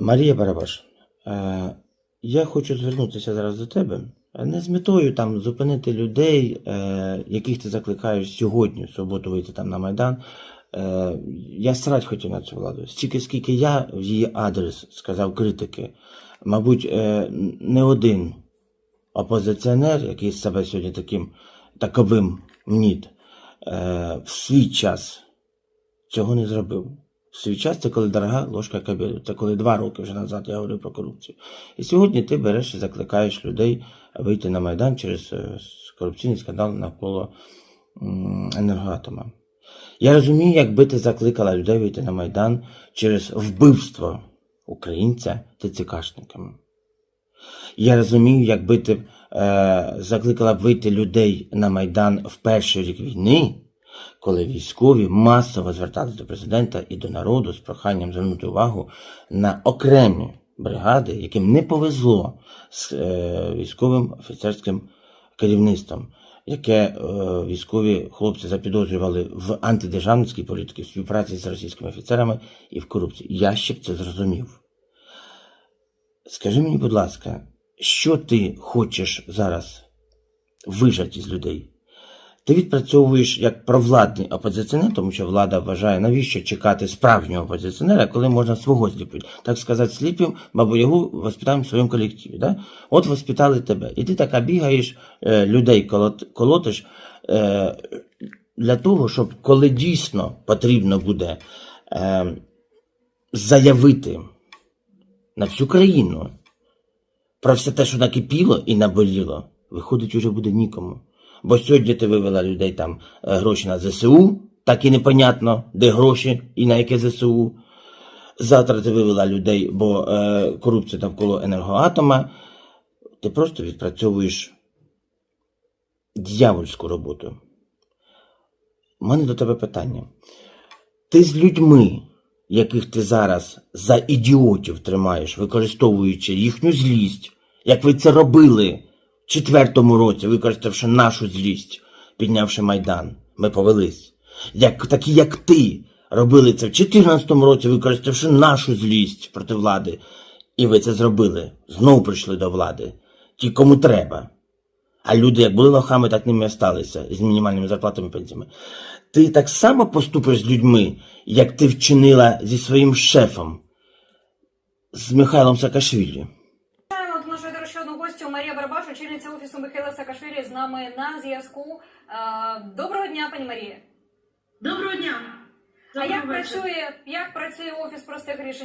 Марія Барабаш, е, я хочу звернутися зараз до тебе. Не з метою там зупинити людей, е, яких ти закликаєш сьогодні, в суботу вийти там на Майдан. Е, я срать хотів на цю владу. Стільки, скільки я в її адрес сказав критики, мабуть, не один опозиціонер, який себе сьогодні таким таковим мніть, е, в свій час цього не зробив. В свій час це коли дорога ложка кабелю. Це коли два роки вже назад я говорив про корупцію. І сьогодні ти береш і закликаєш людей вийти на Майдан через е, корупційний скандал навколо енергоатома. Я розумію, якби ти закликала людей вийти на Майдан через вбивство українця ТЦКшниками. Я розумію, якби ти е, закликала б вийти людей на Майдан в перший рік війни, коли військові масово зверталися до президента і до народу з проханням звернути увагу на окремі бригади, яким не повезло з е, військовим офіцерським керівництвом, яке е, військові хлопці запідозрювали в антидержавницькій політиці, в співпраці з російськими офіцерами і в корупції. Я ще б це зрозумів. Скажи мені, будь ласка, що ти хочеш зараз вижати з людей? Ти відпрацьовуєш як провладний опозиціонер, тому що влада вважає, навіщо чекати справжнього опозиціонера, коли можна свого сліпити. Так сказати, сліпим бабу Ягу воспитаємо в своєму колективі. Да? От воспитали тебе. І ти така бігаєш, е, людей колотиш е, для того, щоб коли дійсно потрібно буде е, заявити на всю країну про все те, що накипіло і наболіло, виходить, уже буде нікому. Бо сьогодні ти вивела людей там е, гроші на ЗСУ, так і непонятно, де гроші і на яке ЗСУ. Завтра ти вивела людей, бо е, корупція навколо енергоатома. Ти просто відпрацьовуєш дьявольську роботу. У мене до тебе питання. Ти з людьми, яких ти зараз за ідіотів тримаєш, використовуючи їхню злість, як ви це робили четвертому році, використавши нашу злість, піднявши Майдан, ми повелись. Як, такі, як ти, робили це в 14-му році, використавши нашу злість проти влади. І ви це зробили. Знову прийшли до влади. Ті, кому треба. А люди, як були лохами, так ними і осталися з мінімальними зарплатами і пенсіями. Ти так само поступиш з людьми, як ти вчинила зі своїм шефом, з Михайлом Саакашвілі. Нашого ще одного гостю Марія Барабаш, очільниця офісу Михайла Саакашвілі з нами на зв'язку. Е, Доброго дня, пані Марія. Доброго дня. Доброго А як Доброго працює, як працює офіс простих рішень